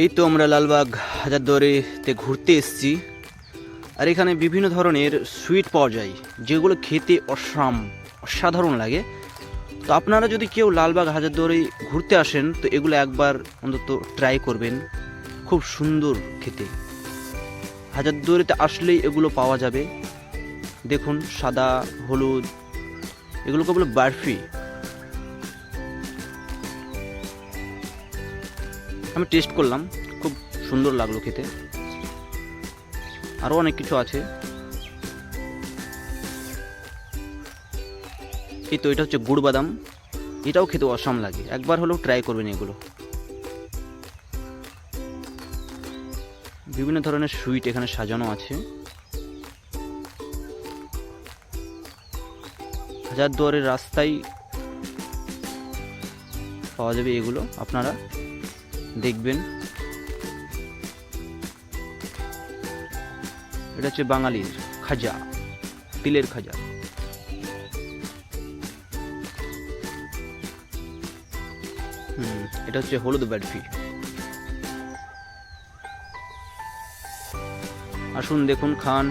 এই তো আমরা লালবাগ হাজারদুয়ারিতে ঘুরতে এসেছি। আর এখানে বিভিন্ন ধরনের সুইট পাওয়া যায়, যেগুলো খেতে অসাম, অসাধারণ লাগে। তো আপনারা যদি কেউ লালবাগ হাজারদুয়ারি ঘুরতে আসেন, তো এগুলো একবার অন্তত ট্রাই করবেন। খুব সুন্দর খেতে। হাজারদুয়ারিতে আসলেই এগুলো পাওয়া যাবে। দেখুন, সাদা, হলুদ, এগুলোকে বলে বার্ফি আমি টেস্ট করলাম, খুব সুন্দর লাগল খেতে। আরও অনেক কিছু আছে। এই তো এটা হচ্ছে গুড় বাদাম এটাও খেতে অসাম লাগে। একবার হলেও ট্রাই করবেন এগুলো। বিভিন্ন ধরনের সুইট এখানে সাজানো আছে। হাজারদুয়ারের রাস্তায় পাওয়া যাবে এগুলো, আপনারা। দেখবেন। এটা হচ্ছে বাঙালির খাজা, তিলের খাজা। হুম, এটা হচ্ছে হলুদ বার্ফি। আসুন দেখুন, খান।